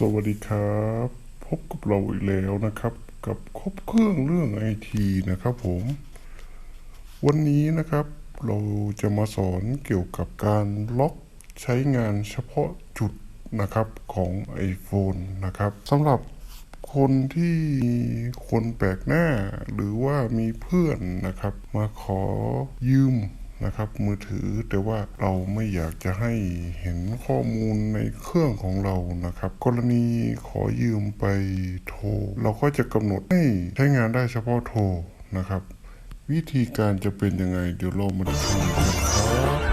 สวัสดีครับ พบกับเราอีกแล้วนะครับ กับครบเครื่องเรื่องไอทีนะครับผม วันนี้นะครับเราจะมาสอนเกี่ยวกับการล็อกใช้งานเฉพาะจุดนะครับของ iPhone นะครับสำหรับคนที่มีคนแปลกหน้า หรือว่ามีเพื่อนนะครับ มาขอยืม นะครับมือถือแต่ว่าเราไม่อยากจะให้เห็นข้อมูลในเครื่องของเรานะครับ กรณีขอยืมไปโทร เราก็จะกำหนดให้ใช้งานได้เฉพาะโทรนะครับ วิธีการจะเป็นยังไงเดี๋ยวเรามาดูกันครับ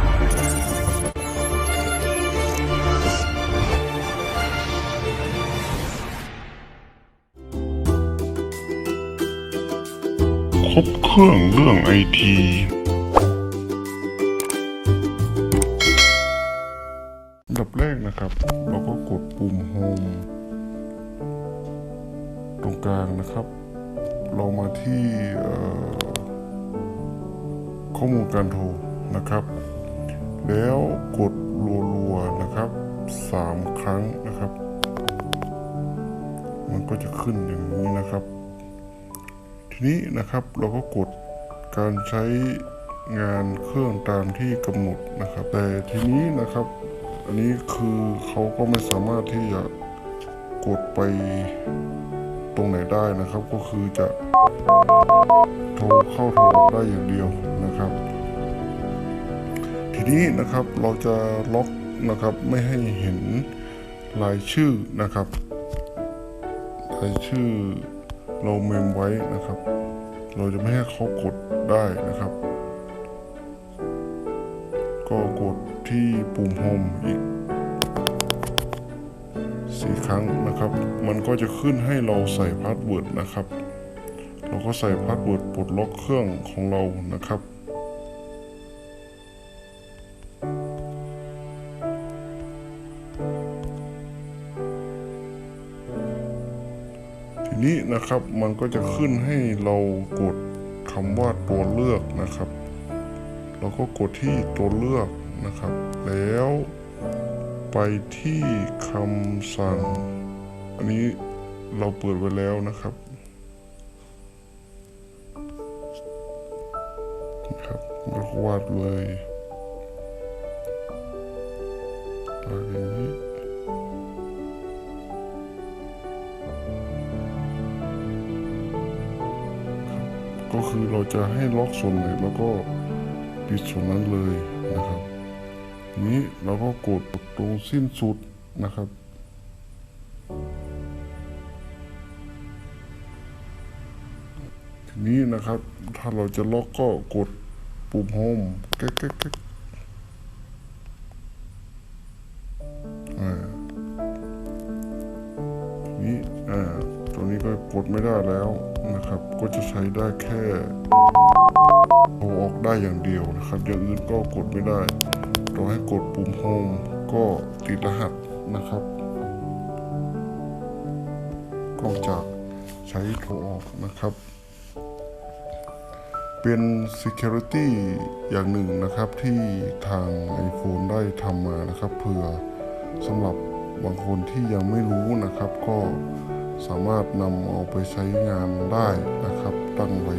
ครบเครื่องเรื่องไอที แรกนะครับ เราก็กดปุ่ม Home ตรงกลางนะครับ เรามาที่ข้อมูลการโทรนะครับ แล้วกดรัวๆนะครับสามครั้งนะครับ มันก็จะขึ้นอย่างนี้นะครับ ทีนี้นะครับเราก็กดการใช้งานเครื่องตามที่กำหนดนะครับ แต่ทีนี้นะครับ อันนี้คือเขาก็ไม่สามารถที่จะกดไปตรงไหนได้นะครับ ก็คือจะโทรเข้าโทรออกได้อย่างเดียวนะครับ ทีนี้นะครับเราจะล็อกนะครับไม่ให้เห็นรายชื่อนะครับรายชื่อเราเมมไว้นะครับ เราจะไม่ให้เขากดได้นะครับ ก็กดที่ปุ่มโฮมอีกสี่ครั้งนะครับ มันก็จะขึ้นให้เราใส่พาสเวิร์ดนะครับ เราก็ใส่พาสเวิร์ดปลดล็อกเครื่องของเรานะครับ ทีนี้นะครับมันก็จะขึ้นให้เรากดคำว่าตัวเลือกนะครับ เราก็กดที่ตัวเลือกนะครับ แล้วไปที่คำสั่ง อันนี้เราเปิดไว้แล้วนะครับนะครับแล้วก็วาดเลยวาดอย่างนี้ก็คือเราจะให้ล็อกส่วนไหนแล้วก็ ปิดส่วนนั้นเลยนะครับ นี้เราก็กดตรงสิ้นสุดนะครับ ทีนี้นะครับ ถ้าเราจะล็อกก็กดปุ่มโฮมแก๊กแก๊กแก๊กอ่าทีนี้อ่าตัวนี้ก็กดไม่ได้แล้วนะครับ ก็จะใช้ได้แค่ โทรออกได้อย่างเดียวนะครับ อย่างอื่นก็กดไม่ได้เราให้กดปุ่มโฮมก็ติดรหัสนะครับก็จะใช้โทรออกนะครับ เป็น Security อย่างหนึ่งนะครับที่ทาง iPhone ได้ทำมานะครับเผื่อสำหรับบางคนที่ยังไม่รู้นะครับ ก็สามารถนำเอาไปใช้งานได้นะครับ ตั้งไว้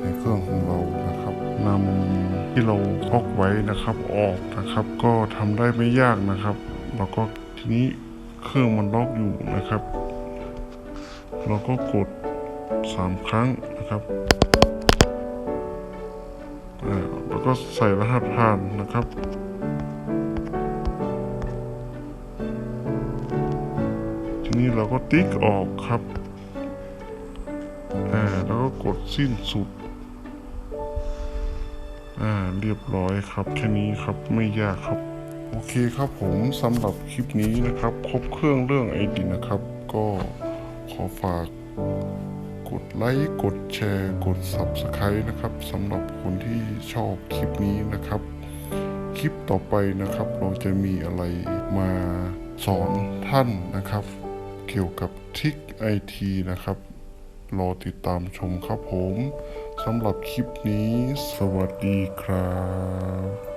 ในเครื่องของเรานะครับนำที่เราพกไว้นะครับออกนะครับ ก็ทำได้ไม่ยากนะครับแล้วก็ทีนี้เครื่องมันล็อกอยู่นะครับ เราก็กด 3 ครั้งนะครับแล้วก็ใส่รหัสผ่านนะครับทีนี้เราก็ติ๊กออกครับแล้วก็กดสิ้นสุด อ่าเรียบร้อยครับแค่นี้ครับไม่ยากครับ โอเคครับผมสำหรับคลิปนี้นะครับ ครบเครื่องเรื่องไอดีนะครับ ก็ขอฝากกดไลค์กดแชร์กด Subscribe นะครับสำหรับคนที่ชอบคลิปนี้นะครับ คลิปต่อไปนะครับ เราจะมีอะไรมาสอนท่านนะครับ เกี่ยวกับทริกไอทีนะครับ รอติดตามชมครับผมสำหรับคลิปนี้ สวัสดีครับ